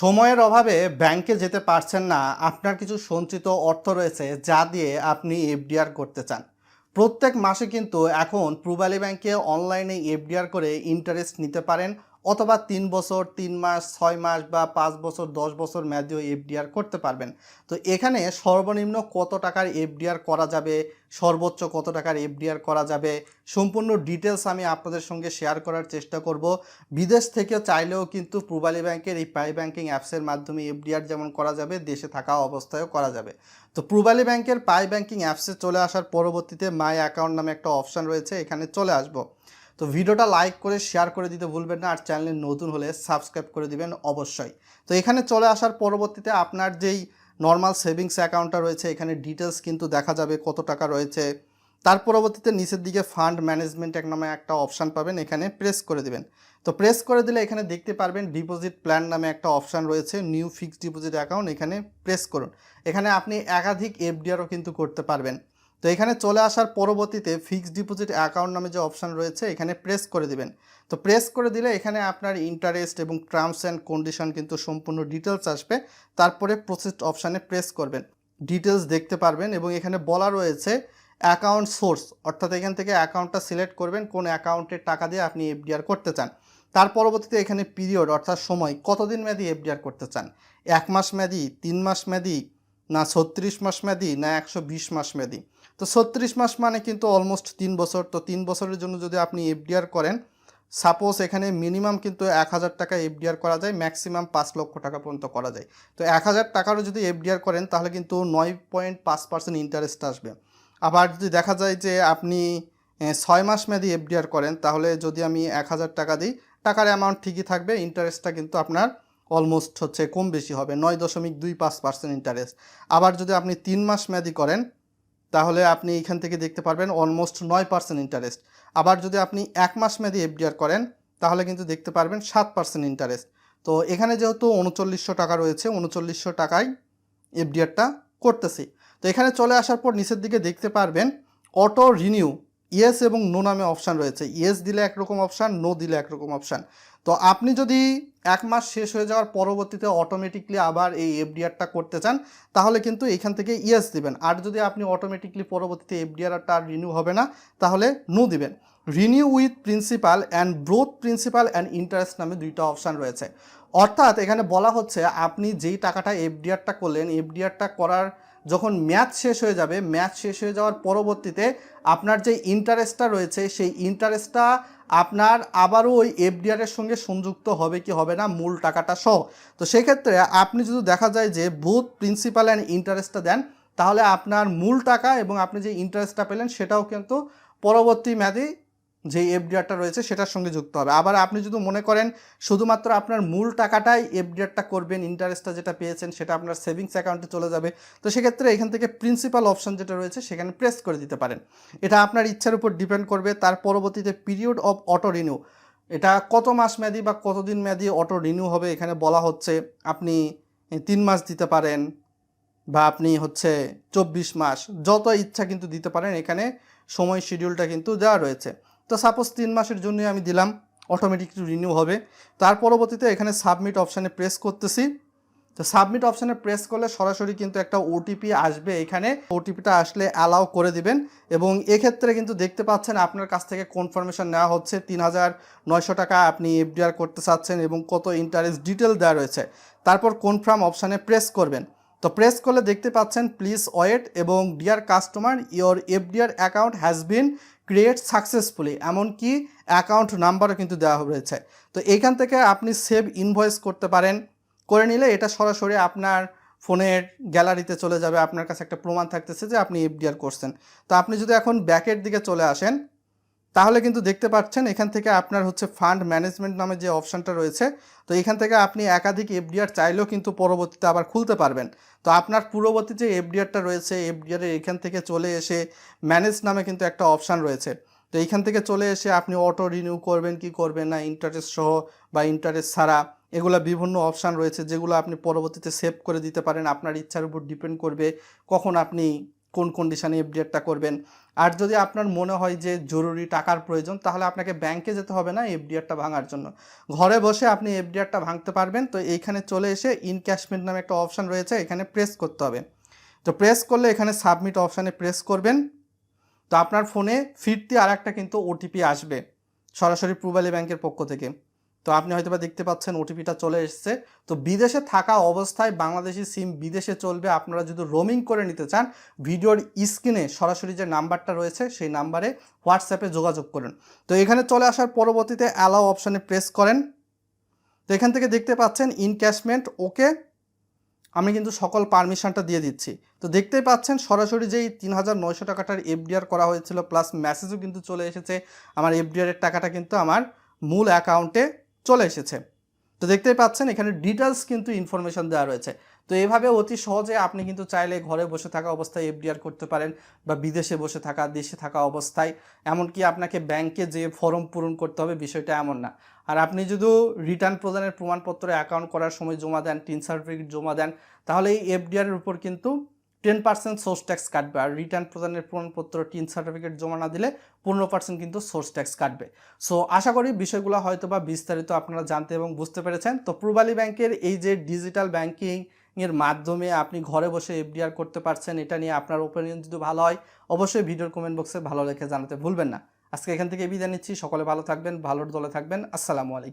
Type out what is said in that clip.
সময়ের অভাবে ব্যাংকে যেতে পারছেন না, আপনার কিছু সঞ্চিত অর্থ রয়েছে যা দিয়ে আপনি এফডিআর করতে চান। প্রত্যেক মাসে কিন্তু এখন প্রুবালি ব্যাংকে অনলাইনে এফডিআর করে ইন্টারেস্ট নিতে পারেন অথবা তিন বছর, তিন মাস, ছয় মাস বা পাঁচ বছর, দশ বছর মেয়াদিও এফডিআর করতে পারবেন। তো এখানে সর্বনিম্ন কত টাকার এফডিআর করা যাবে, সর্বোচ্চ কত টাকার এফডিআর করা যাবে, সম্পূর্ণ ডিটেলস আমি আপনাদের সঙ্গে শেয়ার করার চেষ্টা করব। বিদেশ থেকে চাইলেও কিন্তু প্রুবালি ব্যাংকের এই পাই ব্যাংকিং অ্যাপসের মাধ্যমে এফডিআর যেমন করা যাবে, দেশে থাকা অবস্থায়ও করা যাবে। তো প্রুবালি ব্যাংকের পাই ব্যাংকিং অ্যাপসে চলে আসার পরবর্তীতে মাই অ্যাকাউন্ট নামে একটা অপশান রয়েছে, এখানে চলে আসব। তো ভিডিওটা লাইক করে শেয়ার করে দিতে ভুলবেন না, আর চ্যানেলে নতুন হলে সাবস্ক্রাইব করে দিবেন অবশ্যই। তো এখানে চলে আসার পরবর্তীতে আপনার যেই নর্মাল সেভিংস অ্যাকাউন্টটা রয়েছে, এখানে ডিটেলস কিন্তু দেখা যাবে কত টাকা রয়েছে। তার পরবর্তীতে নিচের দিকে ফান্ড ম্যানেজমেন্ট এক নামে একটা অপশান পাবেন, এখানে প্রেস করে দিবেন। তো প্রেস করে দিলে এখানে দেখতে পারবেন ডিপোজিট প্ল্যান নামে একটা অপশান রয়েছে নিউ ফিক্সড ডিপোজিট অ্যাকাউন্ট এখানে প্রেস করুন। এখানে আপনি একাধিক এফডিআরও কিন্তু করতে পারবেন। তো এখানে চলে আসার পরবর্তীতে ফিক্সড ডিপোজিট অ্যাকাউন্ট নামে যে অপশান রয়েছে, এখানে প্রেস করে দিবেন। তো প্রেস করে দিলে এখানে আপনার ইন্টারেস্ট এবং টার্মস অ্যান্ড কন্ডিশন কিন্তু সম্পূর্ণ ডিটেলস আসবে। তারপরে প্রসেস অপশানে প্রেস করবেন। ডিটেলস দেখতে পারবেন এবং এখানে বলা রয়েছে অ্যাকাউন্ট সোর্স অর্থাৎ এখান থেকে অ্যাকাউন্টটা সিলেক্ট করবেন, কোন অ্যাকাউন্টের টাকা দিয়ে আপনি এফডিআর করতে চান। তার পরবর্তীতে এখানে পিরিয়ড অর্থাৎ সময়, কতদিন মেয়াদি এফডিআর করতে চান? এক মাস মেয়াদি, তিন মাস মেয়াদি, না ছত্রিশ মাস মেয়াদি, না একশো বিশ মাস মেয়াদি? তো ছত্রিশ মাস মানে কিন্তু অলমোস্ট তিন বছর। তো তিন বছরের জন্য যদি আপনি এফডিআর করেন সাপোজ এখানে মিনিমাম কিন্তু এক হাজার টাকা এফডিআর করা যায় ম্যাক্সিমাম পাঁচ লক্ষ টাকা পর্যন্ত করা যায়। তো এক হাজার টাকারও যদি এফডিআর করেন, তাহলে কিন্তু নয় পয়েন্ট পাঁচ পার্সেন্ট ইন্টারেস্ট আসবে। আবার যদি দেখা যায় যে আপনি ছয় মাস মেয়াদি এফডিআর করেন, তাহলে যদি আমি এক হাজার টাকা দিই, টাকার অ্যামাউন্ট ঠিকই থাকবে ইন্টারেস্টটা কিন্তু আপনার অলমোস্ট হচ্ছে কম বেশি হবে, নয় দশমিক দুই পাঁচ পার্সেন্ট ইন্টারেস্ট আবার যদি আপনি তিন মাস মেয়াদি করেন তাহলে আপনি এখান থেকে দেখতে পারবেন অলমোস্ট নয় পার্সেন্ট ইন্টারেস্ট আবার যদি আপনি এক মাস মেয়াদি এফডিআর করেন, তাহলে কিন্তু দেখতে পারবেন সাত পার্সেন্ট ইন্টারেস্ট তো এখানে যেহেতু উনচল্লিশশো টাকা রয়েছে, উনচল্লিশশো টাকায় এফডিআরটা করতেছি। তো এখানে চলে আসার পর নিচের দিকে দেখতে পারবেন অটো রিনিউ ইয়েস এবং নো নামে অপশান রয়েছে। ইয়েস দিলে একরকম অপশান নো দিলে একরকম অপশান তো আপনি যদি এক মাস শেষ হয়ে যাওয়ার পরবর্তীতে অটোমেটিকলি আবার এই এফডিআরটা করতে চান, তাহলে কিন্তু এখান থেকে ইয়েস দিবেন। আর যদি আপনি অটোমেটিকলি পরবর্তীতে এফডিআরটা আর রিনিউ হবে না, তাহলে নো দিবেন। Renew with principal and both principal and interest নামে দুইটা অপশান রয়েছে। অর্থাৎ এখানে বলা হচ্ছে, আপনি যেই টাকাটা এফডিআরটা করলেন এফডিআরটা করার যখন ম্যাচ শেষ হয়ে যাবে, ম্যাচ শেষ হয়ে যাওয়ার পরবর্তীতে আপনার যে ইন্টারেস্টটা রয়েছে, সেই ইন্টারেস্টটা আপনার আবারও ওই এফডিআরের সঙ্গে সংযুক্ত হবে কি হবে না, মূল টাকাটা সহ। তো সেক্ষেত্রে আপনি যদি দেখা যায় যে বুথ প্রিন্সিপাল অ্যান্ড ইন্টারেস্টটা দেন, তাহলে আপনার মূল টাকা এবং আপনি যে ইন্টারেস্টটা পেলেন, সেটাও কিন্তু পরবর্তী মেয়াদে যে এফডিআরটা রয়েছে সেটার সঙ্গে যুক্ত হবে। আবার আপনি যদি মনে করেন শুধুমাত্র আপনার মূল টাকাটাই এফডিআরটা করবেন ইন্টারেস্টটা যেটা পেয়েছেন সেটা আপনার সেভিংস অ্যাকাউন্টে চলে যাবে। তো সেক্ষেত্রে এখান থেকে প্রিন্সিপাল অপশন যেটা রয়েছে সেখানে প্রেস করে দিতে পারেন। এটা আপনার ইচ্ছার উপর ডিপেন্ড করবে। তার পরবর্তীতে পিরিয়ড অফ অটো রিনিউ এটা কত মাস মেয়াদি বা কতদিন মেয়াদি অটো রিনিউ হবে এখানে বলা হচ্ছে। আপনি তিন মাস দিতে পারেন বা আপনি হচ্ছে চব্বিশ মাস। যত ইচ্ছা কিন্তু দিতে পারেন। এখানে সময় শিডিউলটা কিন্তু দেওয়া রয়েছে। তো সাপোজ তিন মাসের জন্য আমি দিলাম অটোমেটিক রিনিউ হবে। তার পরবর্তীতে এখানে সাবমিট অপশানে প্রেস করতেছি। তো সাবমিট অপশানে প্রেস করলে সরাসরি কিন্তু একটা ওটিপি আসবে এখানে। ওটিপিটা আসলে অ্যালাউ করে দিবেন এবং এক্ষেত্রে কিন্তু দেখতে পাচ্ছেন আপনার কাছ থেকে কনফার্মেশন নেওয়া হচ্ছে। তিন হাজার নয়শো টাকা আপনি এফডিআর করতে চাচ্ছেন এবং কত ইন্টারেস্ট ডিটেল দেওয়া রয়েছে। তারপর কনফার্ম অপশানে প্রেস করবেন। তো প্রেস করলে দেখতে পাচ্ছেন প্লিজ ওয়েট এবং dear customer your FDR account has been create successfully এমনকি অ্যাকাউন্ট নাম্বারও কিন্তু দেওয়া হয়েছে তো এইখান থেকে আপনি সেভ ইনভয়েস করতে পারেন। করে নিলে এটা সরাসরি আপনার ফোনের গ্যালারিতে চলে যাবে। আপনার কাছে একটা প্রমাণ থাকতেছে যে আপনি এফডিআর করছেন। তো আপনি যদি এখন ব্যাকের দিকে চলে আসেন তাহলে কিন্তু দেখতে পাচ্ছেন এখান থেকে আপনার হচ্ছে ফান্ড ম্যানেজমেন্ট নামে যে অপশানটা রয়েছে, তো এখান থেকে আপনি একাধিক এফডিআর চাইলেও কিন্তু পরবর্তীতে আবার খুলতে পারবেন। তো আপনার পূর্ববর্তী যে এফডিআরটা রয়েছে এফডিআরের এখান থেকে চলে এসে ম্যানেজ নামে কিন্তু একটা অপশান রয়েছে। তো এইখান থেকে চলে এসে আপনি অটো রিনিউ করবেন, কি করবেন না ইন্টারেস্ট সহ বা ইন্টারেস্ট ছাড়া এগুলো বিভিন্ন অপশান রয়েছে যেগুলো আপনি পরবর্তীতে সেভ করে দিতে পারেন। আপনার ইচ্ছার উপর ডিপেন্ড করবে কখন আপনি কোন কন্ডিশনে এফডিআরটা করবেন। আর যদি আপনার মনে হয় যে জরুরি টাকার প্রয়োজন, তাহলে আপনাকে ব্যাংকে যেতে হবে না এফডিআরটা ভাঙার জন্য। ঘরে বসে আপনি এফডিআরটা ভাঙতে পারবেন। তো এইখানে চলে এসে ইনক্যাশমেন্ট নামে একটা অপশান রয়েছে, এখানে প্রেস করতে হবে। তো প্রেস করলে এখানে সাবমিট অপশানে প্রেস করবেন। তো আপনার ফোনে ফিরতি আর একটা কিন্তু ওটিপি আসবে, সরাসরি পূবালী ব্যাংকের পক্ষ থেকে। তো আপনি হয়তো বা দেখতে পাচ্ছেন ওটিপিটা চলে এসেছে। তো বিদেশে থাকা অবস্থায় বাংলাদেশি সিম বিদেশে চলবে। আপনারা যদি রোমিং করে নিতে চান, ভিডিওর স্ক্রিনে সরাসরি যে নাম্বারটা রয়েছে, সেই নাম্বারে হোয়াটসঅ্যাপে যোগাযোগ করুন। তো এখানে চলে আসার পরবর্তীতে অ্যালাও অপশানে প্রেস করেন। তো এখান থেকে দেখতে পাচ্ছেন ইনক্যাশমেন্ট ওকে আমি কিন্তু সকল পারমিশনটা দিয়ে দিচ্ছি। তো দেখতেই পাচ্ছেন সরাসরি যেই তিন হাজার নয়শো টাকাটার এফডিআর করা হয়েছিল প্লাস মেসেজও কিন্তু চলে এসেছে। আমার এফডিআর এর টাকাটা কিন্তু আমার মূল অ্যাকাউন্টে চলে এসেছে। তো দেখতেই পাচ্ছেন, এখানে ডিটেলস কিন্তু ইনফরমেশন দেওয়া রয়েছে। তো এভাবে অতি সহজে আপনি কিন্তু চাইলে ঘরে বসে থাকা অবস্থায় এফডিআর করতে পারেন বা বিদেশে বসে থাকা, দেশে থাকা অবস্থায়। এমনকি আপনাকে ব্যাংকে যে ফর্ম পূরণ করতে হবে, বিষয়টা এমন না। আর আপনি যদি রিটার্ন প্রদানের প্রমাণপত্র অ্যাকাউন্ট করার সময় জমা দেন টিন সার্টিফিকেট জমা দেন, তাহলে এই এফডিআর এর উপর কিন্তু টেন পার্সেন্ট সোর্স ট্যাক্স কাটবে আর রিটার্ন প্রদানের প্রমাণপত্র টিন সার্টিফিকেট জমা না দিলে পনেরো পার্সেন্ট কিন্তু সোর্স ট্যাক্স কাটবে। সো আশা করি বিষয়গুলো হয়তো বা বিস্তারিত আপনারা জানতে এবং বুঝতে পেরেছেন। তো, পূর্বালী ব্যাংকের এই যে ডিজিটাল ব্যাংকিং এর মাধ্যমে আপনি ঘরে বসে এফডিআর করতে পারছেন, এটা নিয়ে আপনার ওপিনিয়ন যদি ভালো হয়, অবশ্যই ভিডিওর কমেন্ট বক্সে ভালো রেখে জানাতে ভুলবেন না। আজকে এখান থেকে বিদায় নিচ্ছি। সকলে ভালো থাকবেন, ভালোর দলে থাকবেন। আসসালামু আলাইকুম।